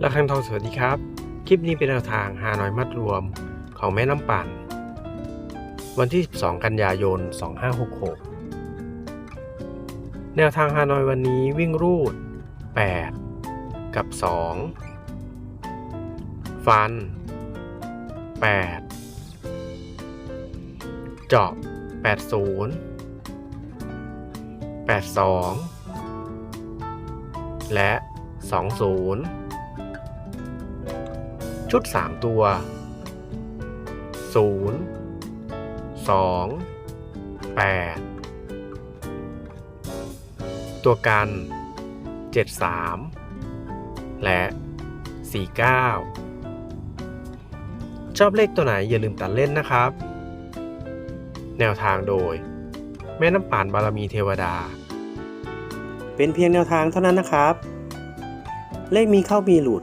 ระฆังทองสวัสดีครับ คลิปนี้เป็นแนวทางฮานอยมัดรวมของแม่น้ำปั่น วันที่ 12 กันยายน 2566 แนวทางฮานอยวันนี้วิ่งรูด 8 กับ 2 ฟัน 8 เจาะ 80 82 และ 20 ชุด 3 ตัว 0 2 8 ตัวกัน 73 และ 49 ชอบเลขตัวไหนอย่าลืมตัดเล่นนะครับ แนวทางโดย แม่น้ำป่านบารมีเทวดา เป็นเพียงแนวทางเท่านั้นนะครับ เลขมีเข้ามีหลุด